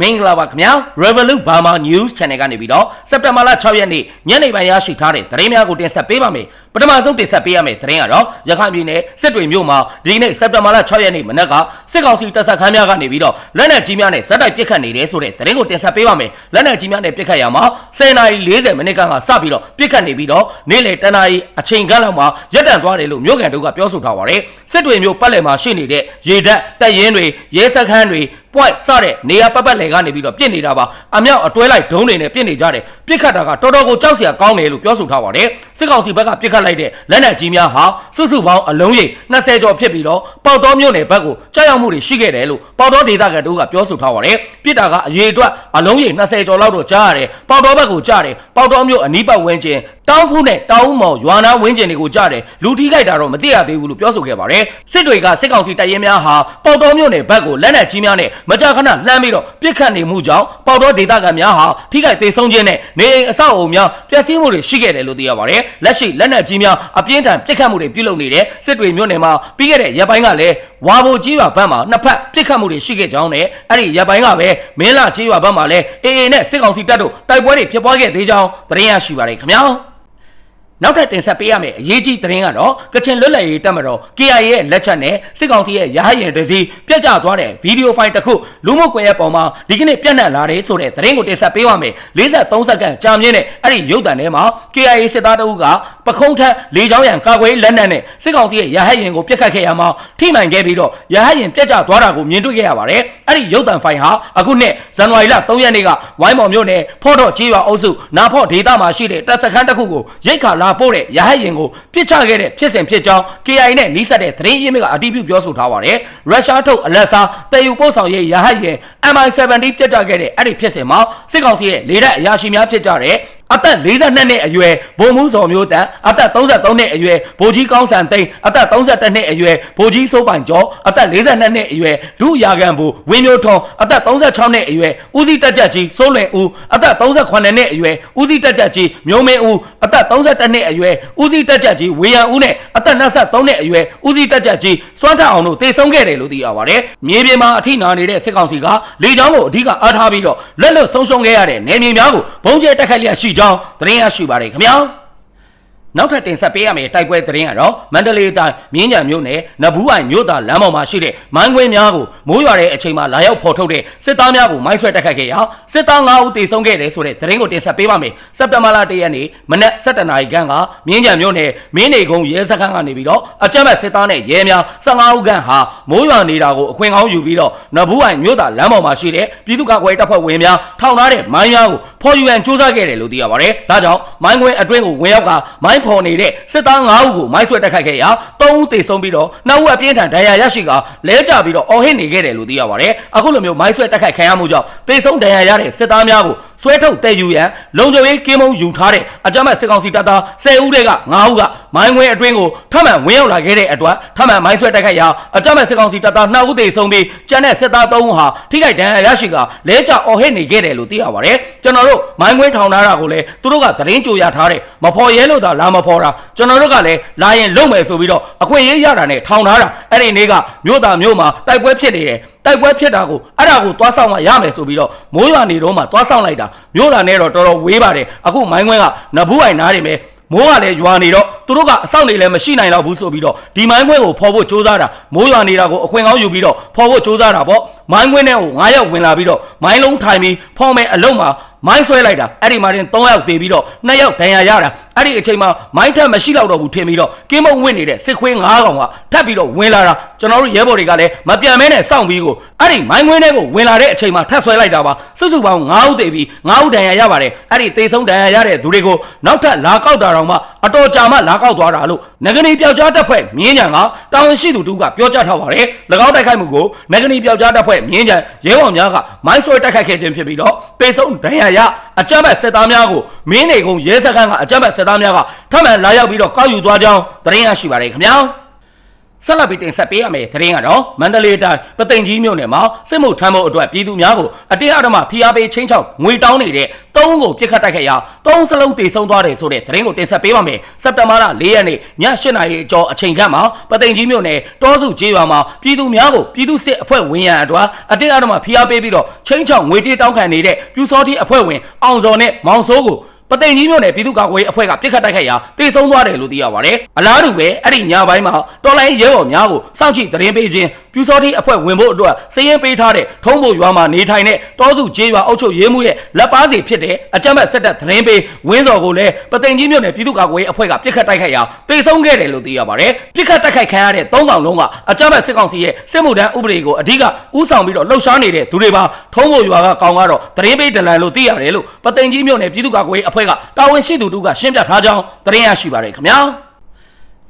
မင်္ဂလာပါခင်ဗျာ Revolut Burma News Channel ကနေပြီးတော့စက်တင်ဘာလ6ရက်နေ့ညနေပိုင်းရရှိထားတဲ့သတင်းများကိုတင်ဆက်ပေးပါမယ်ပထမဆုံးတင်ဆက်ပေးရမယ့်သတင်းကတော့ရခိုင်ပြည်နယ်စစ်တွေမြို့မှာဒီနေ့စက်တင်ဘာလ6ရက်နေ့မနက်ကစစ်ကောင်စီတပ်စခန်းများကနေပြီးတော့လက်နက်ကြီးများနဲ့ဇက်တိုက်ပစ်ခတ်နေတယ်ဆိုတဲ့သတင်းကိုတင်ဆက်ပေးပါမယ်လက်နက်ကြီးများနဲ့ပစ်ခတ်ရမှာ10:40မိနစ်ကစပြီးတော့ပစ်ခတ်နေပြီးတော့နေ့လယ်တနာရီအချိန်ကလောက်မှာရပ်တန့်သွားတယ်လို့မြို့ကန်တို့ကပြောဆိုထားပါတယ်စစ်တွေမြို့ပတ်လည်မှာရှိနေတဲ့ရေတပ်တပ်ရင်းတွေရဲစခန်းတွေ point စတဲ့နေရာပတ်ပတ်လည်ကနေပြီးတော့ပြစ်နေတာပါအမြောက်အတွဲလိုက်ဒုံးတွေနဲ့ပြစ်နေကြတယ်ပြစ်ခတ်တာကတော်တော်ကိုကြောက်စရာကောင်းတယ်လို့ပြောဆိုထားပါတယ်စစ်ကောင်စီဘက်ကပြစ်ခတ်လိုက်တဲ့လက်နက်ကြီးများဟာစုစုပေါင်းအလုံးရိပ်20ကျော်ဖြစ်ပြီးတော့ပေါတော်မြို့နယ်ဘက်ကိုကြောက်ရောက်မှုတွေရှိခဲ့တယ်လို့ပေါတော်ဒေသခံတို့ကပြောဆိုထားပါတယ်ပြစ်တာကအရေးအတွက်အလုံးရိပ်20ကျော်လောက်တော့ကြားရတယ်ပေါတော်ဘက်ကိုကြားတယ်ပေါတော်မြို့အနီးပတ်ဝန်းကျင်တောင်းဖူးနဲ့တောင်းမော်ရွာနာဝန်းကျင်တွေကိုကြားတယ်လူထိခိုက်တာတော့မသိရသေးဘူးလို့ပြောဆိုခဲ့ပါတယ်စစ်တွေကစစ်ကောင်စီတပ်ရင်းများဟာပေါတော်မြို့နယ်ဘက်ကိုလက်နက်ကြီးများနဲ့မကြာခဏလှမ်းပြီးတော့ပြစ်ခတ်နေမှုကြောင့်ပေါတော်ဒေသခံများဟာထိခိုက်သေးဆုံးခြင်းနဲ့နေအိမ်အဆောက်အအုံများပျက်စီးမှုတွေရှိခဲ့တယ်လို့သိရပါတယ်လက်ရှိလက်နက်ကြီးများအပြင်းထန်ပြစ်ခတ်မှုတွေပြုလုပ်နေတဲ့စစ်တွေမြို့နယ်မှာပြီးခဲ့တဲ့ရက်ပိုင်းကလည်းဝါဘိုကြီးရွာဘက်မှာနှစ်ဖက်ပြစ်ခတ်မှုတွေရှိခဲ့ကြောင်းနဲ့အဲ့ဒီရက်ပိုင်းကပဲမင်းလာကြီးရွာဘက်မှာလည်းအေအေနဲ့စစ်ကောင်စီတပ်တို့တိုက်ပွဲတွေဖြစ်ပွားခဲ့သေးကြောင်းသတင်းရရှိပါတယ်ခင်ဗျာ နောက်ထပ်တင်ဆက်ပေးရမယ့်အရေးကြီးသတင်းကတော့ကချင်လွတ်လပ်ရေးတပ်မတော် KIA ရဲ့လက်ချက်နဲ့စစ်ကောင်စီရဲ့ရဟတ်ရင်တစည်းပြတ်ကျသွားတဲ့ဗီဒီယိုဖိုင်တစ်ခုလူမှုကွန်ရက်ပေါ်မှာဒီကနေ့ပြန့်နှံ့လာတယ်ဆိုတဲ့သတင်းကိုတင်ဆက်ပေးပါမယ်53စက္ကန့်ကြာမြင့်တဲ့အဲ့ဒီရုပ်သံထဲမှာ KIA စစ်သားတအုပ်ကပခုံးထက်လေချောင်းရံကာကွယ်လက်နက်နဲ့စစ်ကောင်စီရဲ့ရဟတ်ရင်ကိုပြတ်ခတ်ခဲ့ရမှာထိမှန်ခဲ့ပြီးတော့ရဟတ်ရင်ပြတ်ကျသွားတာကိုမြင်တွေ့ခဲ့ရပါတယ်အဲ့ဒီရုပ်သံဖိုင်ဟာအခုနှစ်ဇန်နဝါရီလ3ရက်နေ့ကဝိုင်းမော်မြို့နယ်ဖော့တော့ကြီးရွာအုပ်စုနာဖော့ဒေသမှာရှိတဲ့တပ်စခန်းတစ်ခုကိုရိတ်ခါလာပို့တဲ့ရဟတ်ရင်ကိုပစ်ချခဲ့တဲ့ဖြစ်စဉ်ဖြစ်ကြောင်း KI နဲ့နှိစက်တဲ့သတင်းရင်းမြစ်ကအတည်ပြုပြောဆိုထားပါတယ်ရုရှားထုတ်အလက်စားတည်ယူပို့ဆောင်ရေးရဟတ်ရင် MI-70 ပြစ်ချခဲ့တဲ့အဲ့ဒီဖြစ်စဉ်မှာစစ်ကောင်စီရဲ့လေတပ်အရာရှိများဖြစ်ကြတဲ့ အသက်42နှစ်အရွယ်ဗိုလ်မှူးစော်မျိုးတန်အသက်33နှစ်အရွယ်ဗိုလ်ကြီးကောင်းစံသိန်းအသက်32နှစ်အရွယ်ဗိုလ်ကြီးစိုးပိုင်ကျော်အသက်42နှစ်အရွယ်ဒုရာခံဘူဝင်းမျိုးထွန်းအသက်36နှစ်အရွယ်ဦးစီးတက်ကြကြီးစိုးလွင်ဦးအသက်38နှစ်အရွယ်ဦးစီးတက်ကြကြီးမျိုးမင်းဦးအသက်31နှစ်အရွယ်ဦးစီးတက်ကြကြီးဝေယံဦးနဲ့အသက်23နှစ်အရွယ်ဦးစီးတက်ကြကြီးစွမ်းထအောင်တို့တေဆုံးခဲ့တယ်လို့သိရပါတယ်မြေပြင်မှာအထိနာနေတဲ့စစ်ကောင်စီကလေကြောင်းကိုအဓိကအားထားပြီးတော့လက်လွတ်ဆုံးရှုံးခဲ့ရတဲ့နေမြေများကိုဘုံကျဲတက်ခတ်လျက်ရှိကြောင်းသတင်းရရှိပါတယ်ခင်ဗျာ နောက်ထပ်တင်ဆက်ပေးရမယ့်တိုက်ပွဲသတင်းကတော့မန္တလေးတိုင်းမြင်းကြံမြို့နယ်နဘူးအိုင်မြို့သားလမ်းပေါ်မှာရှိတဲ့မိုင်းခွင်းများကိုမိုးရွာတဲ့အချိန်မှာလာရောက်ဖော်ထုတ်တဲ့စစ်သားများကိုမိုင်းဆွဲတက်ခတ်ခဲ့ရာစစ်သား9ဦးတေဆုံးခဲ့တယ်ဆိုတဲ့သတင်းကိုတင်ဆက်ပေးပါမယ်စက်တဘာလ1ရက်နေ့မနက်7:00နာရီခန့်ကမြင်းကြံမြို့နယ်မင်းနေကုန်းရဲစခန်းကနေပြီးတော့အကြမ်းဖက်စစ်သားနဲ့ရဲများ15ဦးခန့်ဟာမိုးရွာနေတာကိုအခွင့်ကောင်းယူပြီးတော့နဘူးအိုင်မြို့သားလမ်းပေါ်မှာရှိတဲ့ပြည်သူ့ကာကွယ်တပ်ဖွဲ့ဝင်များထောင်ထားတဲ့မိုင်းများကိုဖော်ယူရန်စူးစမ်းခဲ့တယ်လို့သိရပါတယ်ဒါကြောင့်မိုင်းခွင်းအတွင်းကိုဝင်ရောက်ကမိုင်းဖော်နေတဲ့စစ်သား9ဦးကိုမိုင်းဆွဲတက်ခိုက်ခဲ့ရာ3ဦးသေဆုံးပြီးတော့2ဦးအပြင်းထန်ဒဏ်ရာရရှိကလဲကျပြီးတော့အော်ဟစ်နေခဲ့တယ်လို့သိရပါတယ်အခုလိုမျိုးမိုင်းဆွဲတက်ခိုက်ခံရမှုကြောင့်သေဆုံးဒဏ်ရာရတဲ့စစ်သားများကို ဆွဲထုတ်တည်ယူရန်လုံခြုံရေးကင်းမုံယူထားတဲ့အကြမ်းဖက်စစ်ကောင်စီတပ်သား10ဦးတည်းက9ဦးကမိုင်းခွင်းအတွင်းကိုထပ်မံဝင်ရောက်လာခဲ့တဲ့အတွက်ထပ်မံမိုင်းဆွဲတက်ခိုက်ရာအကြမ်းဖက်စစ်ကောင်စီတပ်သား2ဦးသေဆုံးပြီးကျန်တဲ့စစ်သား3ဦးဟာထိခိုက်ဒဏ်ရာရရှိကလဲကျအော်ဟစ်နေခဲ့တယ်လို့သိရပါတယ်ကျွန်တော်တို့မိုင်းခွင်းထောင်ထားတာကိုလည်းသူတို့ကသတင်းကြိုရထားတယ်မဖော်ရဲလို့သာလာမဖော်တာကျွန်တော်တို့ကလည်းလာရင်လုံမယ်ဆိုပြီးတော့အခွင့်အရေးရတာနဲ့ထောင်ထားတာအဲ့ဒီနေ့ကမြို့သားမြို့မှာတိုက်ပွဲဖြစ်နေတယ် တိုက်ပွဲဖြစ်တာကိုအဲ့ဒါကိုသွားဆောင်မှရမယ်ဆိုပြီးတော့မိုးရွာနေတော့မှသွားဆောင်လိုက်တာမြို့သားနဲ့တော့တော်တော်ဝေးပါတယ်အခုမိုင်းခွင်းကနဘူးအိုင်နားနေမယ်မိုးကလည်းရွာနေတော့သူတို့ကအဆောက်နေလည်းမရှိနိုင်တော့ဘူးဆိုပြီးတော့ဒီမိုင်းခွင်းကိုဖော်ဖို့စ조사တာမိုးရွာနေတာကိုအခွင့်ကောင်းယူပြီးတော့ဖော်ဖို့စ조사တာပေါ့မိုင်းခွင်းထဲကို9ရောက်ဝင်လာပြီးတော့မိုင်းလုံးထိုင်ပြီးဖော်မယ်အလုံးမှာမိုင်းဆွဲလိုက်တာအဲ့ဒီမှာတင်3ယောက်တေပြီးတော့2ယောက်ဒဏ်ရာရတာ အဲ့ဒီအချိန်မှာမိုင်းထက်မရှိတော့တော့ဘူးထင်ပြီးတော့ကင်းမုံဝင်နေတဲ့စစ်ခွေး9ကောင်ကထပ်ပြီးတော့ဝင်လာတာကျွန်တော်တို့ရဲဘော်တွေကလည်းမပြန်မဲနဲ့စောင့်ပြီးကိုအဲ့ဒီမိုင်းခွင်းထဲကိုဝင်လာတဲ့အချိန်မှာထပ်ဆွဲလိုက်တာပါစုစုပေါင်း9ဦးတေပြီး9ဦးဒဏ်ရာရပါတယ်အဲ့ဒီသေဆုံးဒဏ်ရာရတဲ့သူတွေကိုနောက်ထပ်လာကောက်တာတော့မှအတော်ကြာမှလာကောက်သွားတာလို့ငကနီပျောက်ကြားတပ်ဖွဲ့မြင်းကြံကတာဝန်ရှိသူတူကပြောကြားထားပါတယ်၎င်းတိုက်ခိုက်မှုကိုငကနီပျောက်ကြားတပ်ဖွဲ့မြင်းကြံရဲဘော်များကမိုင်းဆွဲတိုက်ခိုက်ခဲ့ခြင်းဖြစ်ပြီးတော့သေဆုံးဒဏ်ရာရအကြမ်းဖက်စစ်သားများကိုမင်းနေကုန်းရဲစခန်းကအကြမ်းဖက်စစ်သားများကထပ်မံလာရောက်ပြီးတော့ကောက်ယူသွားကြောင်းသတင်းရရှိပါတယ်ခင်ဗျာစ ဆက်လက်ပြီးတင်ဆက်ပေးရမယ့်သတင်းကတော့မန္တလေးတိုင်းပသိမ်ကြီးမြို့နယ်မှာစစ်မှုထမ်းဖို့အတွက်ပြည်သူများကိုအတင်းအဓမ္မဖိအားပေးချင်းချောက်ငွေတောင်းနေတဲ့သုံးကိုပြစ်ခတ်တိုက်ခဲ့ရာသုံးစလုံးတေဆုံးသွားတယ်ဆိုတဲ့သတင်းကိုတင်ဆက်ပေးပါမယ်စက်တဘာလ၄ရက်နေ့ည၈နာရီအကျော်အချိန်ခန့်မှာပသိမ်ကြီးမြို့နယ်တောစုကျေးရွာမှာပြည်သူများကိုပြည်သူစစ်အဖွဲ့ဝင်ရန်အတွက်အတင်းအဓမ္မဖိအားပေးပြီးတော့ချင်းချောက်ငွေကြေးတောင်းခံနေတဲ့ပြူစောတိအဖွဲ့ဝင်အောင်စော်နဲ့မောင်စိုးကို ပသိမ်ကြီးမြို့နယ်ပြည်သူ့ကာကွယ်ရေးအဖွဲ့ကပြစ်ခတ်တိုက်ခိုက်ရာတေဆုံးသွားတယ်လို့သိရပါတယ်။အလားတူပဲအဲ့ဒီညပိုင်းမှာတော်လိုင်းရဲဘော်များကိုစောင့်ကြည့်သတင်းပေးခြင်း ပြူစောတိအဖွဲ့ဝင်ဖို့အတွက်စည်ရင်ပေးထားတဲ့ထုံးဖို့ရွာမှာနေထိုင်တဲ့တောစုကျေးရွာအုပ်ချုပ်ရေးမှုရဲ့လက်ပါစီဖြစ်တဲ့အကြမ်းဖက်စစ်တပ်သတင်းပေးဝင်းစော်ကိုလည်းပသိမ်ကြီးမြို့နယ်ပြည်သူ့ကာကွယ်ရေးအဖွဲ့ကပြစ်ခတ်တိုက်ခိုက်ရာတေဆုံးခဲ့တယ်လို့သိရပါတယ်။ပြစ်ခတ်တိုက်ခိုက်ခံရတဲ့သုံးကောင်လုံးကအကြမ်းဖက်စစ်ကောင်စီရဲ့စစ်မှုထမ်းဥပဒေကိုအဓိကဥဆောင်ပြီးတော့လှုပ်ရှားနေတဲ့သူတွေပါထုံးဖို့ရွာကကောင်ကတော့သတင်းပေးဒလန်လို့သိရတယ်လို့ပသိမ်ကြီးမြို့နယ်ပြည်သူ့ကာကွယ်ရေးအဖွဲ့ကတာဝန်ရှိသူတို့ကရှင်းပြထားကြောင်းသတင်းရရှိပါတယ်ခင်ဗျာ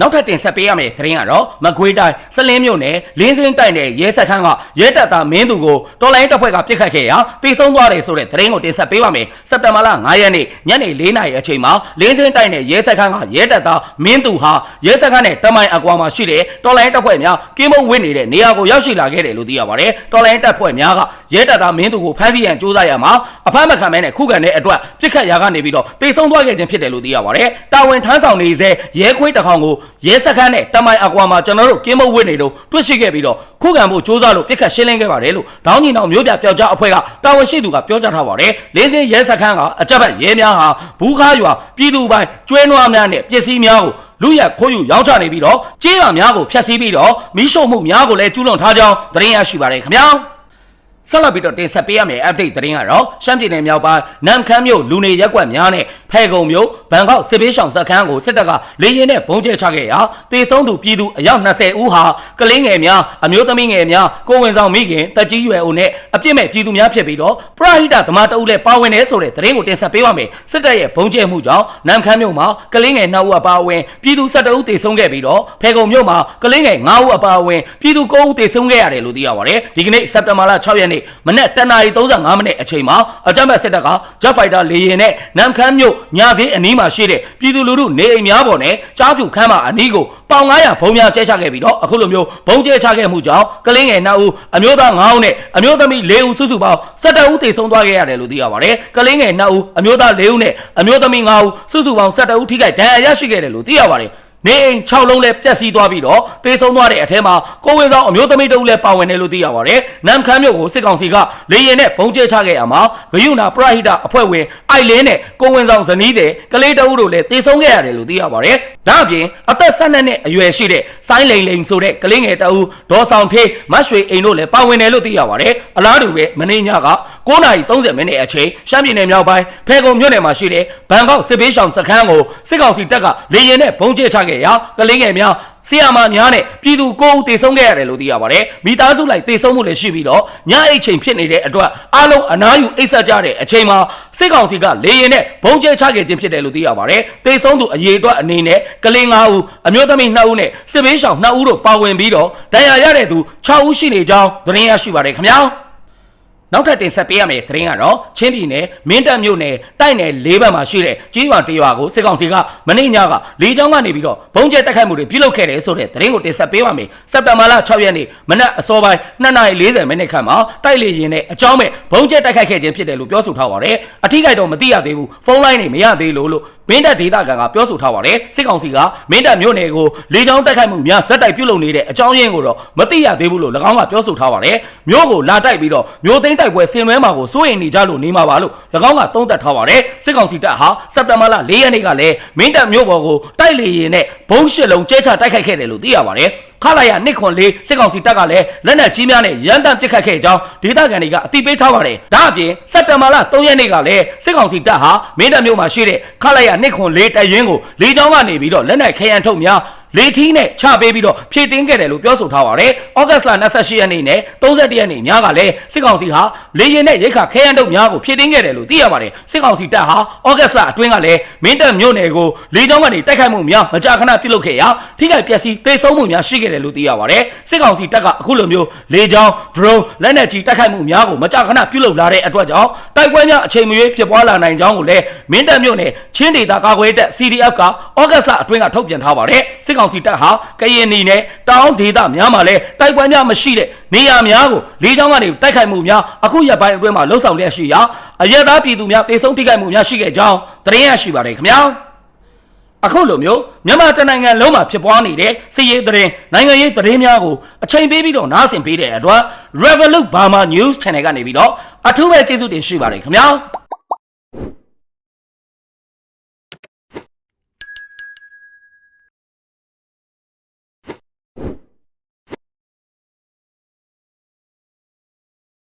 နောက်ထပ်တင်ဆက်ပေးရမယ့်သတင်းကတော့မကွေးတိုင်းစလင်းမြို့နယ်လင်းစင်းတိုက်နယ်ရဲစခန်းကရဲတပ်သားမင်းသူကိုတော်လိုင်းတပ်ဖွဲ့ကပြစ်ခတ်ခဲ့ရာတေဆုံးသွားတယ်ဆိုတဲ့သတင်းကိုတင်ဆက်ပေးပါမယ်စက်တင်ဘာလ9ရက်နေ့ညနေ4နာရီအချိန်မှာလင်းစင်းတိုက်နယ်ရဲစခန်းကရဲတပ်သားမင်းသူဟာရဲစခန်းနဲ့တမိုင်အကွာမှာရှိတဲ့တော်လိုင်းတပ်ဖွဲ့များကင်းမုံဝင့်နေတဲ့နေရာကိုရောက်ရှိလာခဲ့တယ်လို့သိရပါတယ်တော်လိုင်းတပ်ဖွဲ့များကရဲတပ်သားမင်းသူကိုဖမ်းဆီးရန်ကြိုးစားရမှာအဖမ်းမခံမဲနဲ့ခုခံတဲ့အတွက်ပြစ်ခတ်ရာကနေပြီးတော့တေဆုံးသွားခဲ့ခြင်းဖြစ်တယ်လို့သိရပါတယ်တာဝန်ထမ်းဆောင်နေစေရဲခွေးတစ်ခေါင်ကိုရဲစခန်းနဲ့တမိုင်အကွာမှာကျွန်တော်တို့ကင်းမုံဝင့်နေတော့တွေ့ရှိခဲ့ပြီးတော့ခုခံဖို့ကြိုးစားလို့ပြစ်ခတ်ရှင်းလင်းခဲ့ပါတယ်လို့ဒေါင်းညီနောင်မျိုးပြပျောက်ကြားအဖွဲ့ကတာဝန်ရှိသူကပြောကြားထားပါတယ်လေးစင်းရဲစခန်းကအကြက်ဘက်ရဲများဟာဘူးခါရွာပြည်သူပိုင်းကျွဲနွားများနဲ့ပစ္စည်းများကိုလူရခိုးယူရောင်းချနေပြီးတော့ကျေးရွာများကိုဖျက်ဆီးပြီးတော့မိရှုံမှုများကိုလည်းကျူးလွန်ထားကြောင်းသတင်းရရှိပါတယ်ခင်ဗျာဆက်လက်ပြီးတော့တင်ဆက်ပေးရမယ့် update သတင်းကတော့ရှမ်းပြည်နယ်မြောက်ပိုင်းနမ်ခမ်းမြို့လူနေရက်ကွက်များနဲ့ ဖဲကုံမြို့ဘန်ကောက်စစ်ပေးဆောင်စခန်းကိုစစ်တပ်ကလေရင်နဲ့ပုံကျဲချခဲ့ရာတေဆုံးသူပြည်သူအယောက်20ဦးဟာကလေးငယ်များအမျိုးသမီးငယ်များကိုဝင်ဆောင်မိခင်တက်ကြီးရွယ်အိုနဲ့အပြစ်မဲ့ပြည်သူများဖြစ်ပြီးတော့ပရဟိတဓမ္မတအုပ်လည်းပါဝင်တယ်ဆိုတဲ့သတင်းကိုတင်ဆက်ပေးပါမယ်စစ်တပ်ရဲ့ပုံကျဲမှုကြောင့်နမ်ခမ်းမြို့မှာကလေးငယ်2ဦးအပါအဝင်ပြည်သူ12ဦးတေဆုံးခဲ့ပြီးတော့ဖဲကုံမြို့မှာကလေးငယ်5ဦးအပါအဝင်ပြည်သူ9ဦးတေဆုံးခဲ့ရတယ်လို့သိရပါတယ်ဒီကနေ့စက်တင်ဘာလ6ရက်နေ့မနက်10:35မိနစ်အချိန်မှာအကြမ်းဖက်စစ်တပ်က Jet Fighter လေယာဉ်နဲ့နမ်ခမ်းမြို့ညာစည်းအနီးမှာရှိတဲ့ပြည်သူလူထုနေအိမ်များပေါ်နဲ့ကြားဖြူခမ်းမအနီးကိုပေါင်900ဘုံများကျဲချခဲ့ပြီးတော့အခုလိုမျိုးဘုံကျဲချခဲ့မှုကြောင့်ကလင်းငယ်2ဦးအမျိုးသား9ဦးနဲ့အမျိုးသမီး4ဦးစုစုပေါင်း17ဦးသေဆုံးသွားခဲ့ရတယ်လို့သိရပါတယ်ကလင်းငယ်2ဦးအမျိုးသား4ဦးနဲ့အမျိုးသမီး5ဦးစုစုပေါင်း17ဦးထိခိုက်ဒဏ်ရာရရှိခဲ့တယ်လို့သိရပါတယ် နေအိမ်6လုံးလည်းပျက်စီးသွားပြီးတော့တေဆုံးသွားတဲ့အထက်မှာကိုဝေဆောင်အမျိုးသမီးတဦးလည်းပါဝင်တယ်လို့သိရပါတယ်။နမ်ခမ်းမြို့ကိုစစ်ကောင်စီကလေရင်နဲ့ပုံကျဲချခဲ့ရမှာဂယုနာပရဟိတအဖွဲ့ဝင်အိုက်လင်းနဲ့ကိုဝင်ဆောင်ဇနီးတဲ့ကလေးတဦးတို့လည်းတေဆုံးခဲ့ရတယ်လို့သိရပါတယ်။ဒါအပြင်အသက်12နှစ်အရွယ်ရှိတဲ့ဆိုင်းလိန်လိန်ဆိုတဲ့ကလေးငယ်တဦးဒေါ်ဆောင်ထေးမတ်ရွှေအိမ်တို့လည်းပါဝင်တယ်လို့သိရပါတယ်။အလားတူပဲမင်းညက9:30မိနစ်အချိန်ရှမ်းပြည်နယ်မြောက်ပိုင်းဖဲကုံမြို့နယ်မှာရှိတဲ့ဘန်ကောက်စစ်ပေးဆောင်စခန်းကိုစစ်ကောင်စီတပ်ကလေရင်နဲ့ပုံကျဲချခဲ့ရာကလေးငယ်များဆီယာမာများနဲ့ပြည်သူကိုဦးတေဆုံးခဲ့ရတယ်လို့သိရပါတယ်မိသားစုလိုက်တေဆုံးမှုလည်းရှိပြီးတော့ညအိတ်ချိန်ဖြစ်နေတဲ့အတွက်အားလုံးအနားယူအိတ်ဆက်ကြတဲ့အချိန်မှာစစ်ကောင်စီကလေရင်နဲ့ဘုံကျဲချခဲ့ခြင်းဖြစ်တယ်လို့သိရပါတယ်တေဆုံးသူအရေအတွက်အနေနဲ့ကလေး9ဦးအမျိုးသမီး2ဦးနဲ့စစ်ဘေးရှောင်2ဦးတို့ပါဝင်ပြီးတော့ဒဏ်ရာရတဲ့သူ6ဦးရှိနေကြောင်းသတင်းရရှိပါတယ်ခင်ဗျာ နောက်ထပ်တင်ဆက်ပေးရမယ့်သတင်းကတော့ချင်းပြည်နယ်မင်းတပ်မြို့နယ်တိုက်နယ်၄ဘက်မှာရှိတဲ့ကြီးရွာတရွာကိုစစ်ကောင်စီကမနေ့ညကလေးချောင်းကနေပြီးတော့ဘုံကျဲတိုက်ခိုက်မှုတွေပြုလုပ်ခဲ့တယ်ဆိုတဲ့သတင်းကိုတင်ဆက်ပေးပါမယ်စက်တဘာလ6ရက်နေ့မနက်အစောပိုင်း2:40မိနစ်ခန့်မှာတိုက်လေရင်နဲ့အကြောင်းမဲ့ဘုံကျဲတိုက်ခိုက်ခဲ့ခြင်းဖြစ်တယ်လို့ပြောဆိုထားပါတယ်အထူးကိတော့မသိရသေးဘူးဖုန်းလိုင်းတွေမရသေးလို့လို့မင်းတပ်ဒေသခံကပြောဆိုထားပါတယ်စစ်ကောင်စီကမင်းတပ်မြို့နယ်ကိုလေးချောင်းတိုက်ခိုက်မှုများဇက်တိုက်ပြုလုပ်နေတဲ့အကြောင်းရင်းကိုတော့မသိရသေးဘူးလို့၎င်းကပြောဆိုထားပါတယ်မြို့ကိုလာတိုက်ပြီးတော့မြို့သိမ်းတိုက်ပွဲဆင်နွှဲမှာကိုစိုးရိမ်နေကြလို့နေမှာပါလို့၎င်းကသုံးသပ်ထားပါတယ်စစ်ကောင်စီတပ်ဟာစက်တဘာလ၄ရက်နေ့ကလည်းမင်းတပ်မြို့ပေါ်ကိုတိုက်လေရင်နဲ့ဘုံရှစ်လုံးကျဲချတိုက်ခိုက်ခဲ့တယ်လို့သိရပါတယ်ခလာရနှစ်ခွန်လေးစစ်ကောင်စီတပ်ကလည်းလက်နက်ကြီးများနဲ့ရန်တမ်းပစ်ခတ်ခဲ့ကြောင်းဒေသခံတွေကအသိပေးထားပါတယ်။ဒါအပြင်စက်တဘာလ3ရက်နေ့ကလည်းစစ်ကောင်စီတပ်ဟာမင်းတပ်မြို့မှာရှိတဲ့ခလာရနှစ်ခွန်လေးတပ်ရင်းကိုလေကြောင်းကနေပြီးတော့လက်နက်ခဲယံထုတ်များ လေထီးနဲ့ချပေးပြီးတော့ဖြည့်တင်းခဲ့တယ်လို့ပြောဆိုထားပါတယ်။ဩဂတ်စ်လ28ရက်နေ့နဲ့31ရက်နေ့ညကလည်းစစ်ကောင်စီဟာလေရင်နဲ့ရိတ်ခါခဲယံတုပ်များကိုဖြည့်တင်းခဲ့တယ်လို့သိရပါတယ်။စစ်ကောင်စီတပ်ဟာဩဂတ်စ်လအတွင်းကလည်းမင်းတပ်မြို့နယ်ကိုလေကြောင်းကနေတိုက်ခိုက်မှုများမကြာခဏပြုလုပ်ခဲ့ရာထိခိုက်ပျက်စီးသေဆုံးမှုများရှိခဲ့တယ်လို့သိရပါတယ်။စစ်ကောင်စီတပ်ကအခုလိုမျိုးလေကြောင်း drone လက်နက်ကြီးတိုက်ခိုက်မှုများကိုမကြာခဏပြုလုပ်လာတဲ့အတွက်ကြောင့်တိုက်ပွဲများအချိန်မရွေးဖြစ်ပွားလာနိုင်ကြောင်းကိုလည်းမင်းတပ်မြို့နယ်ချင်းဒေသကာကွယ်တပ် CDF ကဩဂတ်စ်လအတွင်းကထုတ်ပြန်ထားပါတယ်။စစ်ကောင်ကောင်စီတပ်ဟာကရင်နီနဲ့တောင်ဒေသများမှာလဲတိုက်ပွဲများမရှိတဲ့နေရာများကိုလေးချောင်းကနေတိုက်ခိုက်မှုများအခုရက်ပိုင်းအတွင်းမှာလှုပ်ဆောင်လျက်ရှိရာအရက်သားပြည်သူများပေဆုံးထိခိုက်မှုများရှိခဲ့ကြောင်းသတင်းရရှိပါတယ်ခင်ဗျာအခုလိုမျိုးမြန်မာတနိုင်ငံလုံးမှာဖြစ်ပွားနေတဲ့စစ်ရေးသတင်းနိုင်ငံရေးသတင်းများကိုအချိန်ပေးပြီးတော့နားဆင်ပေးတဲ့အတွက် Revolut Burma News Channel ကနေပြီးတော့အထူးပဲကျေးဇူးတင်ရှိပါတယ်ခင်ဗျာ